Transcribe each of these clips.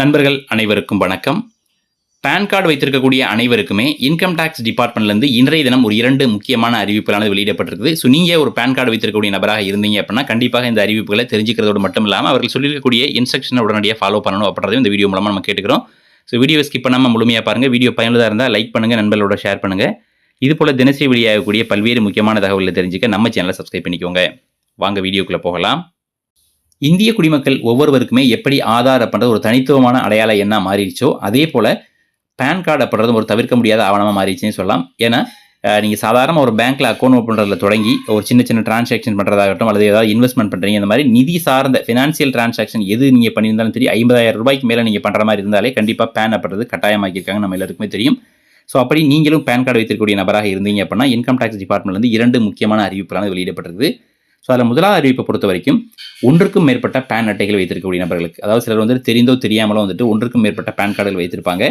நண்பர்கள் அனைவருக்கும் வணக்கம். பேன் கார்டு வைத்திருக்கக்கூடிய அனைவருக்குமே இன்கம் டேக்ஸ் டிபார்ட்மெண்ட்லேருந்து இன்றைய தினம் ஒரு இரண்டு முக்கியமான அறிவிப்புகளானது வெளியிடப்பட்டிருக்குது. ஸோ நீங்கள் ஒரு பேன் கார்டு வைத்திருக்கக்கூடிய நபராக இருந்தீங்க அப்படின்னா கண்டிப்பாக இந்த அறிவிப்புகளை தெரிஞ்சுக்கிறதோடு மட்டும் இல்லாமல் அவர்கள் சொல்லியிருக்கக்கூடிய இன்ஸ்ட்ரக்ஷனை உடனடியாக ஃபாலோ பண்ணணும் அப்படின்றதையும் இந்த வீடியோ மூலமாக நம்ம கேட்டுக்கிறோம். ஸோ வீடியோ ஸ்கிப் பண்ணாமல் முழுமையாக பாருங்கள் வீடியோ பயனுள்ளதாக இருந்தால் லைக் பண்ணுங்கள் நண்பர்களோட ஷேர் பண்ணுங்கள் இது போல் தினசரி வெளியாகக்கூடிய பல்வேறு முக்கியமான தகவல்களை தெரிஞ்சுக்க நம்ம சேனலை சப்ஸ்கிரைப் பண்ணிக்கோங்க. வாங்க வீடியோக்குள்ளே போகலாம். இந்திய குடிமக்கள் ஒவ்வொருவருக்குமே எப்படி ஆதார் அப்படின்றது ஒரு தனித்துவமான அடையாள எண்ணா மாறிடுச்சோ அதே போல் பேன் கார்டு அப்படின்றதும் ஒரு தவிர்க்க முடியாத ஆவணமாக மாறிடுச்சுன்னு சொல்லலாம். ஏன்னா நீங்கள் சாதாரண ஒரு பேங்க்கில் அக்கௌண்ட் ஓப்பன் பண்ணுறதுல தொடங்கி ஒரு சின்ன சின்ன டிரான்சாக்ஷன் பண்ணுறதாகட்டும் அல்லது ஏதாவது இன்வெஸ்ட்மெண்ட் பண்ணுறீங்க இந்த மாதிரி நிதி சார்ந்த ஃபினான்ஷியல் டிரான்சாக்ஷன் எது நீங்கள் பண்ணியிருந்தாலும் சரி ஐம்பதாயிரம் ரூபாய்க்கு மேலே நீங்கள் பண்ணுற மாதிரி இருந்தாலே கண்டிப்பாக பேன் அப்படின்றது கட்டாயமாக்கியிருக்காங்க நம்ம எல்லாருக்குமே தெரியும். ஸோ அப்படி நீங்களும் பேன் கார்டு வைத்திருக்கக்கூடிய நபராக இருந்தீங்க அப்படின்னா இன்கம் டேக்ஸ் டிபார்ட்மெண்ட்லேருந்து இரண்டு முக்கியமான அறிவிப்புகளான வெளியிடப்பட்டிருக்கு ஸோ அதில் முதலாவது அறிவிப்பை பொறுத்த வரைக்கும் ஒன்றுக்கும் மேற்பட்ட பேன் அட்டைகள் வைத்திருக்கக்கூடிய நபர்களுக்கு அதாவது சிலர் வந்துட்டு தெரிந்தோ தெரியாமலோ வந்துட்டு ஒன்றுக்கும் மேற்பட்ட பேன் கார்டுகள் வைத்திருப்பாங்க.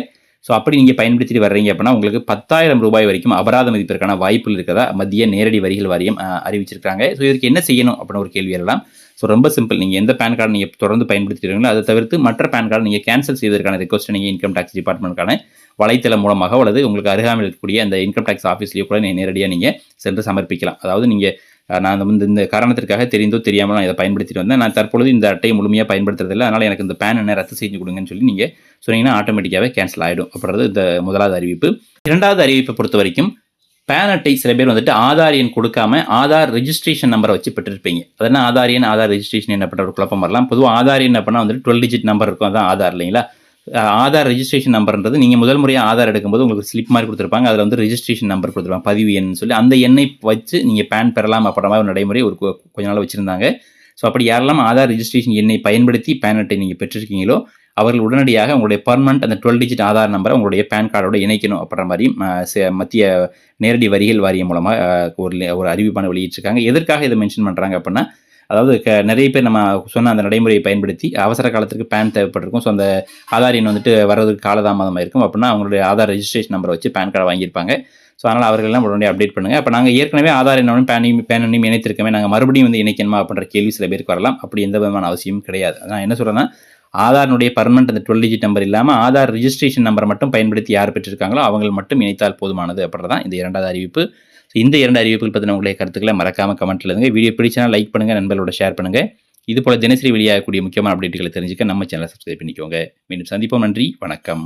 ஸோ அப்படி நீங்கள் பயன்படுத்திட்டு வர்றீங்க அப்படின்னா உங்களுக்கு பத்தாயிரம் ரூபாய் வரைக்கும் அபராத மதிப்பிற்கான வாய்ப்புகள் இருக்கிறதா மத்திய நேரடி வரிகள் வாரியம் அறிவிச்சிருக்காங்க. ஸோ இதுக்கு என்ன செய்யணும் அப்படின்னு ஒரு கேள்வி எல்லாம் ஸோ ரொம்ப சிம்பிள். நீங்கள் எந்த பேன் கார்டு நீங்கள் தொடர்ந்து பயன்படுத்திடுறீங்களோ அதை தவிர்த்து மற்ற பேன் கார்டு நீங்கள் கேன்சல் செய்வதற்கான ரெக்வஸ்ட் நீங்கள் இன்கம் டேக்ஸ் டிபார்ட்மெண்ட்கான வலைத்தளம் மூலமாக அல்லது உங்களுக்கு அருகாமல் இருக்கக்கூடிய அந்த இன்கம் டேக்ஸ் ஆஃபீஸ்லேயே கூட நீங்கள் நேரடியாக நீங்கள் சென்று சமர்ப்பிக்கலாம். அதாவது நீங்கள் நான் வந்து இந்த காரணத்திற்காக தெரிந்தோ தெரியாமல் நான் இதை பயன்படுத்திட்டு வந்தேன். நான் தற்பொழுது இந்த அட்டையை முழுமையாக பயன்படுத்துறதில்லை. அதனால் எனக்கு இந்த பேன் என்ன ரத்து செஞ்சு கொடுங்கன்னு சொல்லி நீங்கள் சொன்னீங்கன்னா ஆட்டோமேட்டிக்காகவே கேன்சல் ஆகிடும் அப்படின்றது இந்த முதலாவது அறிவிப்பு. இரண்டாவது அறிவிப்பை பொறுத்த வரைக்கும் பேன் அட்டை சில பேர் வந்துட்டு ஆதார் எண் கொடுக்காம ஆதார் ரெஜிஸ்ட்ரேஷன் நம்பரை வச்சு பெற்றிருப்பீங்க. அதனால் ஆதார் எண் ஆதார் ரெஜிஸ்ட்ரேஷன் என்ன பண்ணுற ஒரு குழப்பம் வரலாம். பொதுவாக ஆதார் எண் அப்படின்னா வந்துட்டு டுவெல் டிஜிட் நம்பர் இருக்கும். அதான் ஆதார் இல்லைங்களா? ஆதார் ரெஜிஸ்ட்ரேஷன் நம்பர்ன்றது நீங்கள் முதல் முறையாக ஆதார் எடுக்கும்போது உங்களுக்கு ஸ்லிப் மாதிரி கொடுத்துருப்பாங்க. அதில் வந்து ரெஜிஸ்ட்ரேஷன் நம்பர் கொடுத்துருப்பாங்க. பதிவு எண் சொல்லி அந்த எண்ணை வச்சு நீங்கள் பேன் பெறலாம் அப்படின்ற மாதிரி ஒரு நடைமுறை ஒரு கொ- கொஞ்ச நாள் வச்சுருந்தாங்க. ஸோ அப்படி யாரெல்லாம் ஆதார் ரெஜிஸ்ட்ரேஷன் எண்ணை பயன்படுத்தி பேன் அட்டை நீங்கள் பெற்றிருக்கீங்களோ அவர்கள் உடனடியாக உங்களுடைய பர்மனண்ட் அந்த டுவெல் டிஜிட் ஆதார் நம்பரை உங்களுடைய பேன் கார்டோட இணைக்கணும் அப்படின்ற மாதிரி மத்திய நேரடி வரிகள் வாரியம் மூலமாக ஒரு ஒரு அறிவிப்பான வெளியிட்டிருக்காங்க. எதற்காக இதை மென்ஷன் பண்ணுறாங்க அப்படின்னா அதாவது க நிறைய பேர் நம்ம சொன்ன அந்த நடைமுறையை பயன்படுத்தி அவசர காலத்திற்கு பேன் தேவைப்பட்டிருக்கும். ஸோ அந்த ஆதார் எண் வந்துட்டு வர்றதுக்கு காலதாமதமாக இருக்கும். அப்படின்னா அவங்களுடைய ஆதார் ரெஜிஸ்ட்ரேஷன் நம்பரை வச்சு பேன் கார்டை வாங்கியிருப்பாங்க. ஸோ அதனால் அவர்கள்லாம் உடனே அப்டேட் பண்ணுங்கள் அப்போ நாங்கள் ஏற்கனவே ஆதார் என்னும் பேனையும் பேனையும் இணைத்திருக்கமே. நாங்கள் மறுபடியும் வந்து இணைக்கணுமா அப்படின்ற கேள்வி சில பேருக்கு வரலாம். அப்படி எந்த விதமான அவசியமும் கிடையாது. நான் என்ன சொல்கிறேன்னா ஆதார்னுடைய பர்மனெண்ட் அந்த டுவெல் டிஜிட் நம்பர் இல்லாமல் ஆதார் ரிஜிஸ்ட்ரேஷன் நம்பரை மட்டும் பயன்படுத்தி யார் பெற்றிருக்காங்களோ அவங்க மட்டும் இணைத்தால் போதுமானது அப்படின்றதான் இந்த இரண்டாவது அறிவிப்பு. ஸோ இந்த இரண்டு அறிவிப்புகள் பற்றின உங்களுடைய கருத்துக்களை மறக்காம கமெண்ட்ல இருங்க வீடியோ பிடிச்சா லைக் பண்ணுங்கள் நண்பர்களோட ஷேர் பண்ணுங்கள் இது போல தினசரி வெளியாகக்கூடிய முக்கியமான அப்டேட்டுகளை தெரிஞ்சுக்க நம்ம சேனலை சப்ஸ்கிரைப் பண்ணிக்கோங்க. மீண்டும் சந்திப்போம். நன்றி வணக்கம்.